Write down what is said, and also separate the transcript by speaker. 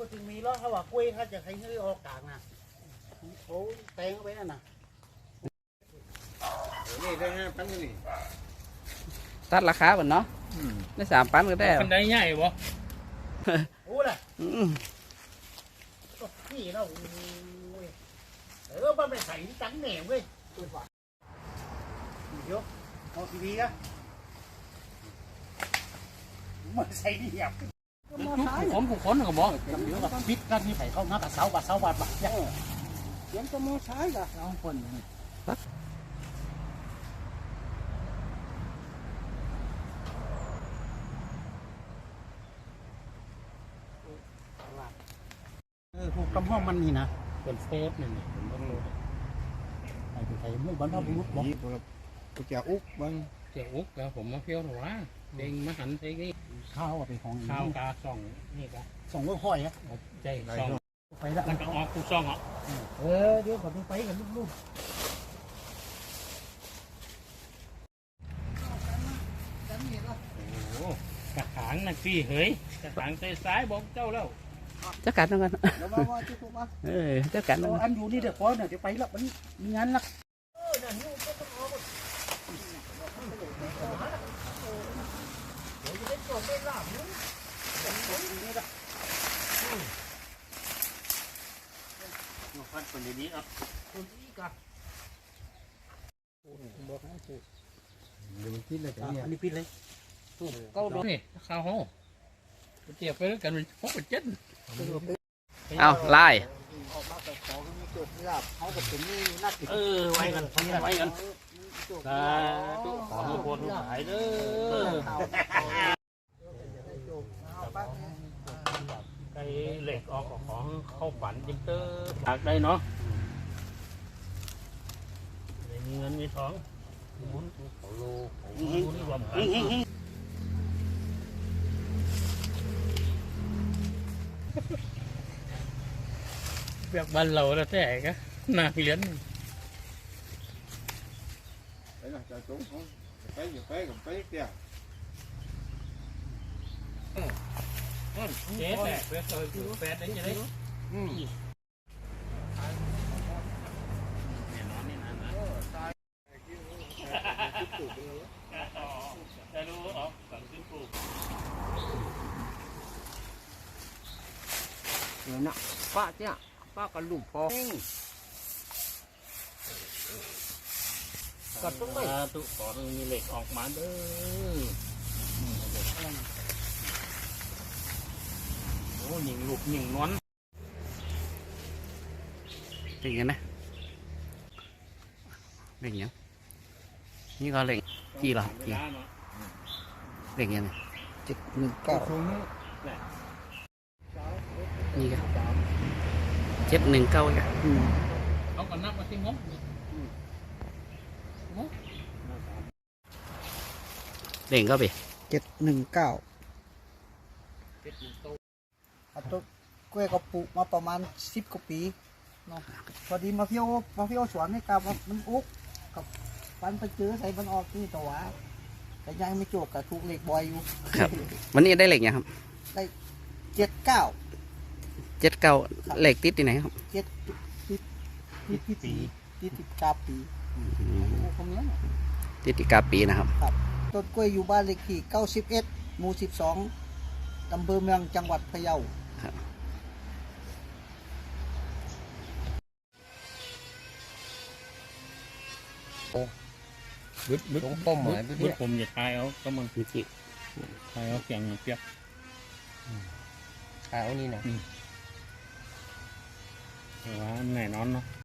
Speaker 1: ก็จึงมีล้อเขาว่ากล้วยเขาจะให้เฮ้ยออกกลางนะโอ้แตงเอาไว้นั่นนะ
Speaker 2: นี่ได้ห้าพันนี่
Speaker 3: ตัดราคาบ่เนาะได้สามปันก็ได้
Speaker 4: คันใดใหญ่บ่
Speaker 1: โอ้ล่ะนี่เนาะโอ้ยเออมันไปใส่จังแหนมเว้ยเดี๋ยวเอทีวีอะมันใส่เดียบ
Speaker 4: ผมผู้คนก็บอก
Speaker 1: เดี๋ยวกับปิดกันที่ไผ่เข้ามากับเสาบาเสาบาดบาดยัง
Speaker 2: ยังจะมาใช้ละ
Speaker 1: เอาคนนี่เออผูกกำห้องมันนี่นะ
Speaker 4: เป็นเซฟนี่นี่ผมบ่รู้
Speaker 1: ไอ้ที่ไทยมู่บ้านเราบุรุษบอก
Speaker 2: นี่ตัวตัวแกอุกบัง
Speaker 4: เจ้าอุกแล้วผมมาเที่ยวหรอวะ เด้งมาหันใส่นี่
Speaker 1: ข้าวเอาไปของ
Speaker 4: ข้าวกาส่องนี่กะ
Speaker 1: ส่งไว้ห้อยอะ
Speaker 4: ใจส่อง
Speaker 1: ไปแล้ว
Speaker 4: มันก็ออกกูส่องอะ
Speaker 1: เออเดี๋ยวผมไปกันลูก
Speaker 4: โอ้กระถางนั่นพี่เฮ้ยกระถางใส่ซ้ายบอกเจ้าแล้ว
Speaker 3: จักกันแล้วกัน
Speaker 1: ๆแล้วมาว่าที่ตัวมา
Speaker 3: เออจักกันแล้ว
Speaker 1: เอา
Speaker 3: กัน
Speaker 1: อันอยู่นี่เดี๋ยวพอเนี่ยเดี๋ยวไปแล้วมันมีงานละ พันคนนี้ครับคนนี้กัน
Speaker 2: เดี๋ยวมันคิดเลยแต่เนี่ย
Speaker 1: อันนี้ปิดเลย
Speaker 4: เก้าดอกนี่ข้าวห้องเจียบไปแล้วกันมันพกเป็นเจ็ด
Speaker 3: เอาไล่
Speaker 1: ออกมาแต่ของมีโจทย์ลาบเขาก็เป็นนี่นัก
Speaker 4: เออไว้กันไว้กันสาธุขอให้คนหายเด้อไอ้ เหล็กออกของเข้าฝันจิงเตอร์อยากได้เนาะได้มีเงินมีทองหมุนเขาโลเขาโลนี่รวมกันเบียกบ้านเราแล้วแต่ก็นาเลี้ยน
Speaker 2: ไปละจะสูงไปอย่าไปกับไป เจ๊
Speaker 4: แตกเพื่อเคยแปดได้จะได้
Speaker 2: อืม
Speaker 4: เนี่ยนอนนี่นะนะจะรู้ออสั่งขึ้นปลูก
Speaker 2: เดี๋ยวนะป้าเตี้ยป้ากับลูกพอ
Speaker 4: ก็ต้องไปตุขอให้มีเหล็กออกมาเด้อ โอ้ยิงลูกยิงนวล
Speaker 3: เป็นยังไงเล่นยังนี่ก็เล่นกี่หรอกี่เล่นยังไง
Speaker 1: เจ็ดหนึ่งเก้า
Speaker 2: สูง
Speaker 3: นี่ก็เจ็ดหนึ่งเก้าจ้ะ
Speaker 4: เขาก็นับมาที่งบ
Speaker 3: เล่นก็ไป
Speaker 1: เจ็ดหนึ่งเก้า
Speaker 4: เป็ดหนึ่งโต
Speaker 1: อัต้นกล้วยก็ปลูกมาประมาณสิบกว่าปีเนาะพอดีมาเที่ยวมาเที่ยวสวนให้กับมันอุกกับปันไปเจอใส่มันออกนี่ตัวแต่ยังไม่จบกับถูกเหล็กบอยอยู่
Speaker 3: วันนี้ได้เหล็กยังครับ
Speaker 1: เจ็ดเก้า
Speaker 3: เจ็ดเก้าเหล็กติดที่ไหนครับ
Speaker 1: เจ็ดติดติดติดปีติดติดกาปี
Speaker 3: อื
Speaker 1: โอ้
Speaker 3: ม
Speaker 1: คงเนี้ย
Speaker 3: ติดที่กาปีนะครับ
Speaker 1: ต้นกล้วยอยู่บ้านเลขที่เก้าสิบเอ็ดหมู่สิบสองอำเภอเมืองจังหวัดพะเยา
Speaker 4: บึดบึดป้อมหมายบึดผมจะตายเอาก็มัน
Speaker 3: มีจิ
Speaker 4: ตายเอาเสียงเปียก
Speaker 2: ขาวนี่นะ
Speaker 4: แต่ว่าแน่นอนเนาะ